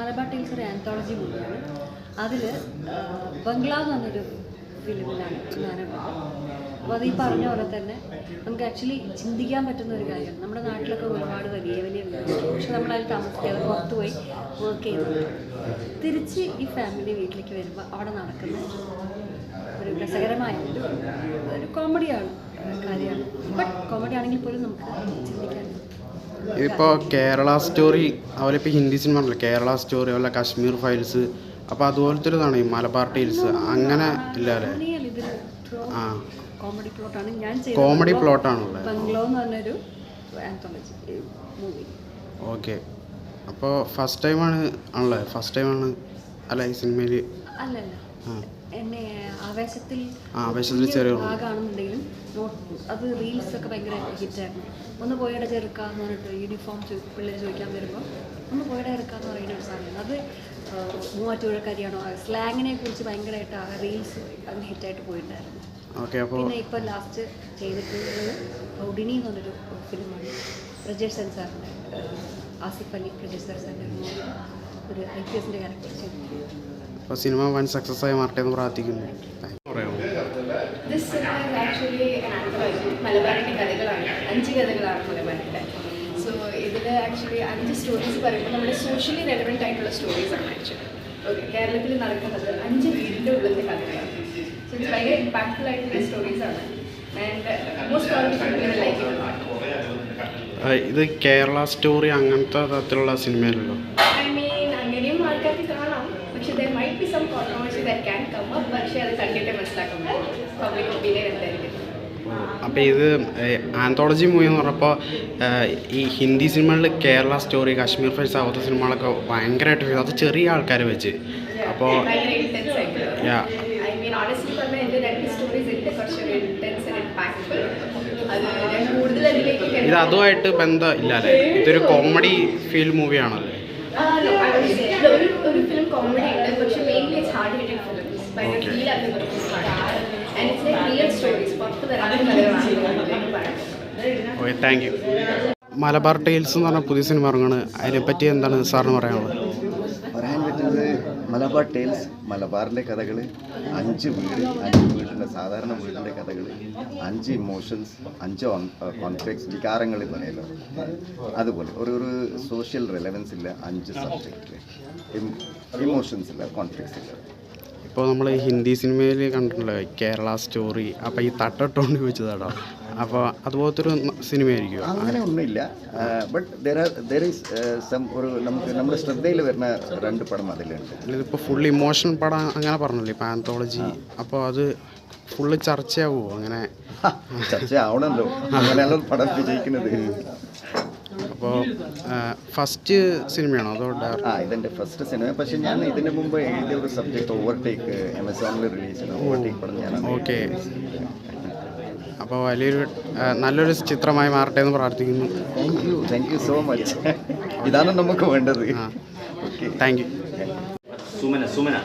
Malabar tiles ഒരു anthology മൂവിയാണ് അതിൽ ബംഗ്ലാവ് എന്നൊരു ഫിലിമിലാണ് ഞാനപ്പോൾ അപ്പോൾ അത് ഈ പറഞ്ഞ പോലെ തന്നെ നമുക്ക് ആക്ച്വലി ചിന്തിക്കാൻ പറ്റുന്ന ഒരു കാര്യമാണ് നമ്മുടെ നാട്ടിലൊക്കെ ഒരുപാട് വലിയ വലിയ പക്ഷെ നമ്മളതിൽ താമസിക്കാതെ പുറത്ത് പോയി വർക്ക് ചെയ്യുന്നുണ്ട്. തിരിച്ച് ഈ ഫാമിലി വീട്ടിലേക്ക് വരുമ്പോൾ അവിടെ നടക്കുന്ന ഒരു രസകരമായ ഒരു കോമഡിയാണ് കാര്യമാണ്. ബട്ട് കോമഡി ആണെങ്കിൽ പോലും നമുക്ക് ചിന്തിക്കാൻ ഇതിപ്പോൾ കേരള സ്റ്റോറി അവരിപ്പോൾ ഇപ്പോൾ ഹിന്ദി സിനിമ ഉണ്ടല്ലോ കേരള സ്റ്റോറി അതുപോലെ കാശ്മീർ ഫയൽസ് അപ്പോൾ അതുപോലത്തെ ഒരു ഇതാണ് ഈ മലബാർ ടൈൽസ്. അങ്ങനെ ഇല്ല അല്ലേ ആ. കോമഡി പ്ലോട്ടാണുള്ളത്. ഓക്കെ. അപ്പോൾ ഫസ്റ്റ് ടൈമാണ് ആണല്ലേ? ഫസ്റ്റ് ടൈമാണ് അല്ല ഈ സിനിമയിൽ ആ. എന്നെ ആവേശത്തിൽ ആവേശത്തിൽ ചെറിയ. ഭാഗമാണെന്നുണ്ടെങ്കിലും അത് റീൽസ് ഒക്കെ ഭയങ്കര ഹിറ്റായിരുന്നു. ഒന്ന് പോയുടെ ചെറുക്കാന്ന് പറഞ്ഞിട്ട് യൂണിഫോം പിള്ളേർ ചോദിക്കാൻ വരുമ്പോൾ ഒന്ന് പോയുടെ ചെറുക്കാന്ന് പറയുന്ന ഒരു സാധനം. അത് മൂവാറ്റുപുഴക്കാരിയാണോ? സ്ലാങ്ങിനെ കുറിച്ച് ഭയങ്കരമായിട്ട് ആ റീൽസ് അത് ഹിറ്റായിട്ട് പോയിട്ടുണ്ടായിരുന്നു. പിന്നെ ഇപ്പോൾ ലാസ്റ്റ് ചെയ്തിട്ടുള്ളത് ഒഡിനി എന്ന് പറഞ്ഞൊരു ഫിലിമാണ് പ്രജേഷ് സെൻ സാറിന്റെ ആസിഫ് അലി പ്രജേഷ് സാർ സാറിന്റെ ഒരു ഐ പി എസിന്റെ ക്യാരക്ടർ ചെയ്തിട്ടുണ്ട് അപ്പോൾ സിനിമ വൻ സക്സസ് ആയി മാറട്ടെ എന്ന് പ്രാർത്ഥിക്കുന്നു. പറയാമോ? മലബാറിന്റെ കഥകളാണ്. അഞ്ച് കഥകളാണ് മലബാറിന്റെ സോ ഇതിൽ ആക്ച്വലി അഞ്ച് സ്റ്റോറീസ് പറയുമ്പോൾ നമ്മുടെ സോഷ്യലി റെലവെന്റ് ആയിട്ടുള്ള സ്റ്റോറീസ് ആണ് ആക്ച്വലി ഓക്കെ കേരളത്തിൽ നടക്കുന്നത് അഞ്ച് വീടിന്റെ ഉള്ളിലെ കഥകളാണ്. സോ ഇറ്റ്സ് ഭയങ്കര ഇമ്പാക്ട്ഫുൾ ആയിട്ടുള്ള സ്റ്റോറീസ് ആണ്. And most problem like ah, ഇത് കേരള സ്റ്റോറി അങ്ങനത്തെ തരത്തിലുള്ള സിനിമയല്ലല്ലോ. കാണാം. പക്ഷെ there might be some controversy there can come up പക്ഷേ അത് കണ്ടിട്ട് മനസ്സിലാക്കാൻ പറ്റും. പബ്ലിക് ഒപ്പീനിയൻ എന്തായിരിക്കും. അപ്പോൾ ഇത് ആന്തോളജി മൂവി എന്ന് പറഞ്ഞപ്പോൾ ഈ ഹിന്ദി സിനിമകളിൽ കേരള സ്റ്റോറി കാശ്മീർ ഫൈൽസ് അതുപോലത്തെ സിനിമകളൊക്കെ ഭയങ്കരമായിട്ട്. അത് ചെറിയ ആൾക്കാർ വെച്ച്. അപ്പോൾ ഇത് അതുമായിട്ട് ബന്ധം ഇല്ല അല്ലേ ഇതൊരു കോമഡി ഫീൽ മൂവിയാണല്ലേ ഫിലിം കോമഡി ഉണ്ട് പക്ഷെ mainly it's hard hitting films ഭയങ്കര Okay. ഫീൽ ആക്കുന്ന ഒരു ഫിലിമാണ് and it's like real stories പുറത്ത് പറയാം okay thank you Malabar tiles എന്ന് പറഞ്ഞ പുതിയ സിനിമ ഇറങ്ങാണ്. അതിനെപ്പറ്റി എന്താണ് സാറിന് പറയാനുള്ളത്? പറയാൻ പറ്റുന്നത് മലബാർ ടേൽസ് മലബാറിന്റെ കഥകൾ അഞ്ച് വീട് അഞ്ച് വീടിന്റെ സാധാരണ വീടിന്റെ കഥകൾ അഞ്ച് ഇമോഷൻസ് അഞ്ച് കോൺഫ്ലിക്ട്സ് വികാരങ്ങൾ പറയല്ലോ. അതുപോലെ ഒരു ഒരു സോഷ്യൽ റിലവൻസ് ഇല്ല അഞ്ച് സബ്ജക്റ്റ് ഇമോഷൻസ് ഇല്ല കോൺഫ്ലിക്ട്സ് ഇല്ല. ഇപ്പോൾ നമ്മൾ ഹിന്ദി സിനിമയിൽ കണ്ടിട്ടുണ്ടല്ലോ കേരള സ്റ്റോറി അപ്പോൾ ഈ തട്ടിട്ടുകൊണ്ട് ചോദിച്ചതാണോ അപ്പോൾ അതുപോലത്തെ ഒരു സിനിമയായിരിക്കും അങ്ങനെ ഒന്നുമില്ല. ബട്ട് ദർ ഈസ് സം ഒരു നമുക്ക് നമ്മുടെ ശ്രദ്ധയിൽ വരുന്ന രണ്ട് പടം അതിലുണ്ട്. ഇതിപ്പോൾ ഫുൾ ഇമോഷൻ പടം അങ്ങനെ പറഞ്ഞല്ലോ ഇപ്പോൾ ആന്തോളജി അപ്പോൾ അത് ഫുള്ള് ചർച്ചയാവുമോ അങ്ങനെ ചർച്ച ആവണല്ലോ അങ്ങനെയാണ് പടം വിജയിക്കുന്നത്. അപ്പോൾ ഫസ്റ്റ് സിനിമയാണോ അതോ ഡയറക്ടർ ആ ഇതെന്റെ ഫസ്റ്റ് സിനിമ പക്ഷെ ഞാൻ ഇതിന് മുമ്പ് എഴുതിയ ഒരു സബ്ജക്ട് ഓവർടേക്ക് ആമസോണിൽ റിലീസ് ചെയ്തു ഓവർടേക്ക് പടം ഞാൻ ഓക്കെ. അപ്പോൾ വലിയൊരു നല്ലൊരു ചിത്രമായി മാറട്ടെ എന്ന് പ്രാർത്ഥിക്കുന്നു. Thank you thank you so much ഇതാണ് നമുക്ക് വേണ്ടത്. Thank you Sumana Sumana.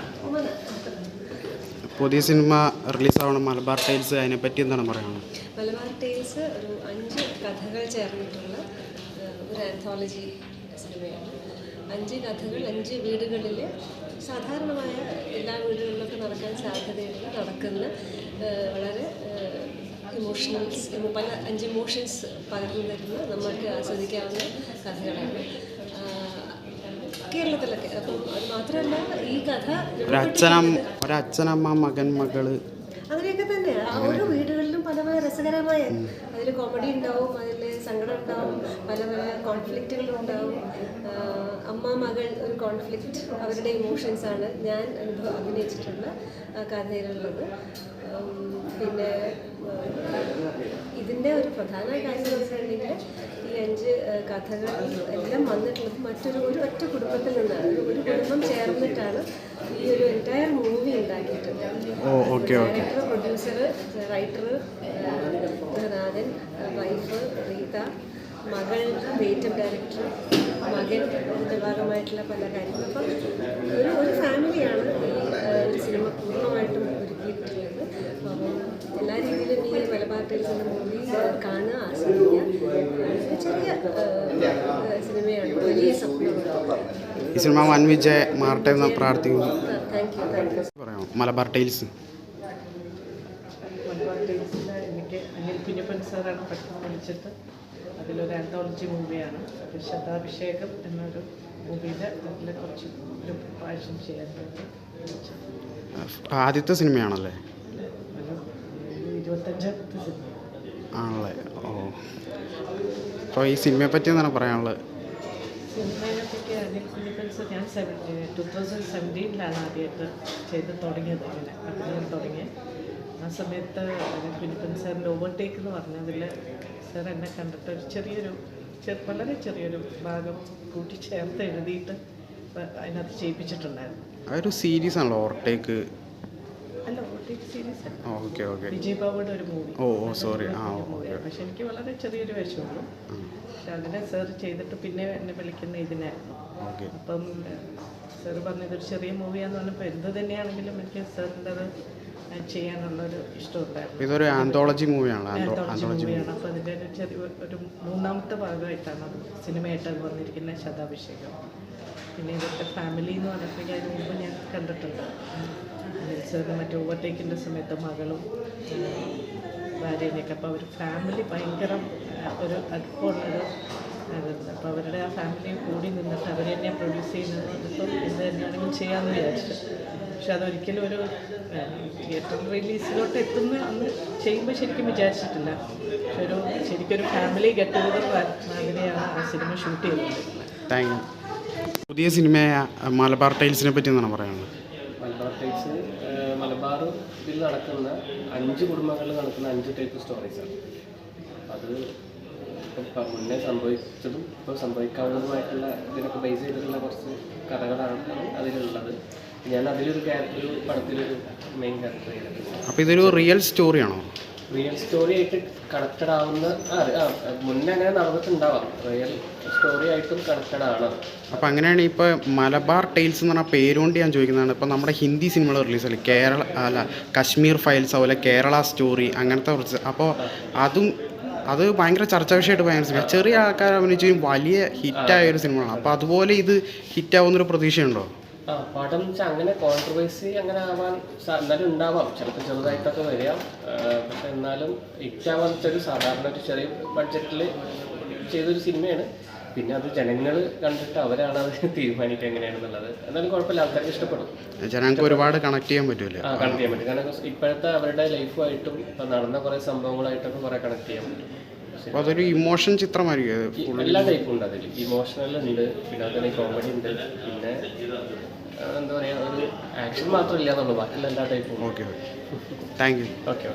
പുതിയ സിനിമ റിലീസാവണം. മലബാർ ടൈൽസ് അതിനെപ്പറ്റി എന്താണ് പറയുന്നത്? മലബാർ ടൈൽസ് ഒരു അഞ്ച് കഥകൾ ചേർന്നിട്ടുള്ള ഒരു ആന്തോളജി സിനിമയാണ് അഞ്ച് കഥകൾ അഞ്ച് വീടുകളിൽ സാധാരണമായ എല്ലാ വീടുകളിലൊക്കെ നടക്കാൻ സാധ്യതയുള്ള നടക്കുന്ന വളരെ ഇമോഷണൽസ് പല അഞ്ച് ഇമോഷൻസ് പകർന്നു തരുന്ന നമുക്ക് ആസ്വദിക്കാവുന്ന കഥകളാണ്. കേരളത്തിലൊക്കെ. അപ്പം അത് മാത്രമല്ല ഈ കഥ ഒരച്ഛനമ്മ മകൻ മകൾ. അങ്ങനെയൊക്കെ തന്നെ ഓരോ വീടുകളിലും പല പല രസകരമായ അതിൽ കോമഡി ഉണ്ടാവും അതിൽ സങ്കടം ഉണ്ടാവും പല പല കോൺഫ്ലിക്റ്റുകൾ ഉണ്ടാവും അമ്മ മകൾ ഒരു കോൺഫ്ലിക്റ്റ് അവരുടെ ഇമോഷൻസ് ആണ് ഞാൻ അനുഭവം അഭിനയിച്ചിട്ടുള്ള കഥയിലുള്ളത്. പിന്നെ ഇതിന്റെ ഒരു പ്രധാന കാര്യം എന്ന് വെച്ചിട്ടുണ്ടെങ്കിൽ ഈ അഞ്ച് കഥകൾ എല്ലാം വന്നിട്ടുള്ളത് മറ്റൊരു ഒരു ഒറ്റ കുടുംബത്തിൽ നിന്നാണ്. ഒരു ഒരു കുടുംബം ചേർന്നിട്ടാണ് ഈ ഒരു എന്റയർ മൂവി ഉണ്ടാക്കിയിട്ടുള്ളത്. പ്രൊഡ്യൂസർ റൈറ്റർ ഗൃഹനാഥൻ വൈഫ് റീത മകൾ ക്രിയേറ്റീവ് ഡയറക്ടർ മകൻ ഇതിന്റെ ഭാഗമായിട്ടുള്ള പല കാര്യങ്ങളും. അപ്പം ഒരു ഒരു ഫാമിലിയാണ് ഈ ഒരു സിനിമ പൂർണമായിട്ടും ഒരുക്കിയിട്ടുള്ളത്. അപ്പം എല്ലാ രീതിയിലും ഈ മലബാർ നിന്ന് എന്ന മൂവി കാണുക ആസ്വദിക്കുക ചെറിയ സിനിമയാണ് വലിയ സ്വപ്നം. ഈ സിനിമ വൻ വിജയ മാറട്ടെ എന്ന് പ്രാർത്ഥിക്കുന്നു മലബാർ ടൈൽസ്. ടൈൽസിൽ എനിക്ക് അനിൽ കുഞ്ഞപ്പൻ സാറാണ് പെട്ടെന്ന് വിളിച്ചിട്ട് അതിലൊരു ആന്തോളജി മൂവിയാണ് അത് ശതാഭിഷേകം എന്നൊരു മൂവിയിൽ അതിൽ കുറച്ച് ഒരു പ്രാവശ്യം ചെയ്യാൻ വേണ്ടി ആദ്യത്തെ സിനിമയാണല്ലേ? ഇരുപത്തഞ്ചാമത്തെ സിനിമ. ആണല്ലേ? ഓ. അപ്പോൾ ഈ സിനിമയെ പറ്റി എന്താണ് പറയാനുള്ളത് സിനിമയെ പറ്റി അനിൽ കുഞ്ഞപ്പൻ സാർ ഞാൻ സെവൻ ടു തൗസൻഡ് സെവന്റീനിലാണ് ആദ്യമായിട്ട് ചെയ്ത് തുടങ്ങിയത് ഇങ്ങനെ അഭിനയം തുടങ്ങിയത്. ആ സമയത്ത് അനിൽ സാറിന്റെ ഓവർടേക്ക് എന്ന് പറഞ്ഞതിൽ സാർ എന്നെ കണ്ടിട്ട് ഒരു ചെറിയൊരു ചെറു വളരെ ചെറിയൊരു ഭാഗം കൂട്ടിച്ചേർത്ത് എഴുതിയിട്ട് അതിനകത്ത് ചെയ്യിപ്പിച്ചിട്ടുണ്ടായിരുന്നു. അതൊരു സീരീസ് ആണല്ലോ ഓവർടേക്ക് അല്ല ഓവർടേക്ക് സീരീസ് അല്ല. Okay okay. വിജയ് ബാബുയുടെ ഒരു മൂവി ഓ ഓ സോറി ആ പക്ഷെ എനിക്ക് വളരെ ചെറിയൊരു വേഷമുള്ളൂ പക്ഷെ അതിനെ സാർ ചെയ്തിട്ട് പിന്നെ എന്നെ വിളിക്കുന്ന ഇതിനായിരുന്നു. അപ്പം സാർ പറഞ്ഞത് ഒരു ചെറിയ മൂവിയാന്ന് പറഞ്ഞപ്പോൾ എന്ത് തന്നെയാണെങ്കിലും എനിക്ക് സാറിന്റെ അത് ചെയ്യാനുള്ളൊരു ഇഷ്ടമുണ്ടായിരുന്നു. ഇതൊരു ആന്തോളജി മൂവിയാണ് ആന്തോളജി മൂവിയാണ് അപ്പോൾ അതിന്റെ ഒരു ചെറിയ ഒരു മൂന്നാമത്തെ ഭാഗമായിട്ടാണ് അത് സിനിമയായിട്ട് അത് വന്നിരിക്കുന്ന ശതാഭിഷേകം. പിന്നെ ഇതൊക്കെ ഫാമിലി എന്ന് പറഞ്ഞപ്പോൾ അതിന് മുമ്പ് ഞാൻ കണ്ടിട്ടുണ്ട്. സാറിന് മറ്റേ ഓവർടേക്കിന്റെ സമയത്ത് മകളും ഭാര്യനെയൊക്കെ അപ്പോൾ അവർ ഫാമിലി ഭയങ്കര ഒരു അടുപ്പമുള്ളൊരു അപ്പോൾ അവരുടെ ആ ഫാമിലി കൂടി നിന്നിട്ട് അവർ തന്നെ പ്രൊഡ്യൂസ് ചെയ്യുന്നത് അതിപ്പം എന്ത് തന്നെയാണെങ്കിലും ചെയ്യാമെന്ന് വിചാരിച്ചു പക്ഷെ അതൊരിക്കലും ഒരു തിയേറ്റർ റിലീസിലോട്ട് എത്തുന്ന അന്ന് ചെയ്യുമ്പോൾ ശരിക്കും വിചാരിച്ചിട്ടില്ല. പക്ഷെ ഒരു ശരിക്കൊരു ഫാമിലി ഗെറ്റ് ടുഗദർ മാതിരിയാണ് ആ സിനിമ ഷൂട്ട് ചെയ്തിട്ടുള്ളത് താങ്ക് യു. പുതിയ സിനിമയായ മലബാർ ടൈൽസിനെ പറ്റി എന്നാണ് പറയുന്നത് മലബാർ ടൈൽസ് മലബാറിൽ ഇതിൽ നടക്കുന്ന അഞ്ച് കുടുംബങ്ങളിൽ നടക്കുന്ന അഞ്ച് ടൈപ്പ് സ്റ്റോറീസാണ്. അത് ഇപ്പം മുന്നേ സംഭവിച്ചതും ഇപ്പോൾ സംഭവിക്കാവുന്നതുമായിട്ടുള്ള ഇതിനൊക്കെ ബേസ് ചെയ്തിട്ടുള്ള കുറച്ച് കഥകളാണ് അതിലുള്ളത്. ഞാൻ അതിലൊരു ക്യാരക്ടർ ഒരു പടത്തിലൊരു മെയിൻ ക്യാരക്ടർ ചെയ്തിട്ടുണ്ട്. അപ്പോൾ ഇതൊരു റിയൽ സ്റ്റോറിയാണോ റിയൽ സ്റ്റോറി ആയിട്ട് കണക്റ്റഡ് ആവുന്ന മുന്നേ അങ്ങനെ നടന്നിട്ടുണ്ടാവാം. റിയൽ സ്റ്റോറി ആയിട്ടും കണക്റ്റഡ് ആണ്. അപ്പോൾ അങ്ങനെയാണ് ഇപ്പോൾ മലബാർ ടൈൽസ് എന്ന് പറഞ്ഞ പേരുകൊണ്ട് ഞാൻ ചോദിക്കുന്നതാണ്. ഇപ്പോൾ നമ്മുടെ ഹിന്ദി സിനിമകൾ റിലീസ് അല്ലേ? കേരള അല്ല കശ്മീർ ഫയൽസ് അതുപോലെ കേരള സ്റ്റോറി അങ്ങനത്തെ കുറച്ച്. അപ്പോൾ അതും അത് ഭയങ്കര ചർച്ചാ വിഷയമായിട്ട് ഭയങ്കര സിനിമ ചെറിയ ആൾക്കാർ അഭിനയിച്ചും വലിയ ഹിറ്റായ ഒരു സിനിമയാണ് അപ്പോൾ അതുപോലെ ഇത് ഹിറ്റാവുന്നൊരു പ്രതീക്ഷയുണ്ടോ? ആ പടം വെച്ചാൽ അങ്ങനെ കോൺട്രവേഴ്സി അങ്ങനെ ആവാൻ എന്നാലും ഉണ്ടാവാം. ചിലപ്പോൾ ചെറുതായിട്ടൊക്കെ വരാം പക്ഷെ എന്നാലും ഹിറ്റാവാൻ വെച്ചൊരു സാധാരണ ഒരു ചെറിയ ബഡ്ജറ്റിൽ ചെയ്തൊരു സിനിമയാണ് പിന്നെ അത് ജനങ്ങൾ കണ്ടിട്ട് അവരാണ് അത് തീരുമാനിക്കുക എങ്ങനെയാണെന്നുള്ളത്. എന്നാലും കുഴപ്പമില്ല ആൾക്കാർക്ക് ഇഷ്ടപ്പെടും. ജനങ്ങൾക്ക് ഒരുപാട് കണക്ട് ചെയ്യാൻ പറ്റുമല്ലേ ആ കണക്ട് ചെയ്യാൻ പറ്റും. കാരണം ഇപ്പോഴത്തെ അവരുടെ ലൈഫുമായിട്ടും ഇപ്പം നടന്ന കുറേ സംഭവങ്ങളായിട്ടൊക്കെ കുറേ കണക്ട് ചെയ്യാൻ പറ്റും. അപ്പോൾ അതൊരു ഇമോഷൻ ചിത്രമായിരിക്കും. എല്ലാ ടൈപ്പും ഉണ്ട് അതിൽ. ഇമോഷണൽ ഉണ്ട് പിന്നെ അതുപോലെ കോമഡി ഉണ്ട് പിന്നെ എന്താ പറയുക ഒരു ആക്ഷൻ മാത്രമില്ല എന്നുള്ളൂ. ബാക്കിയുള്ള എല്ലാ ടൈപ്പും ഓക്കെ താങ്ക് യു ഓക്കെ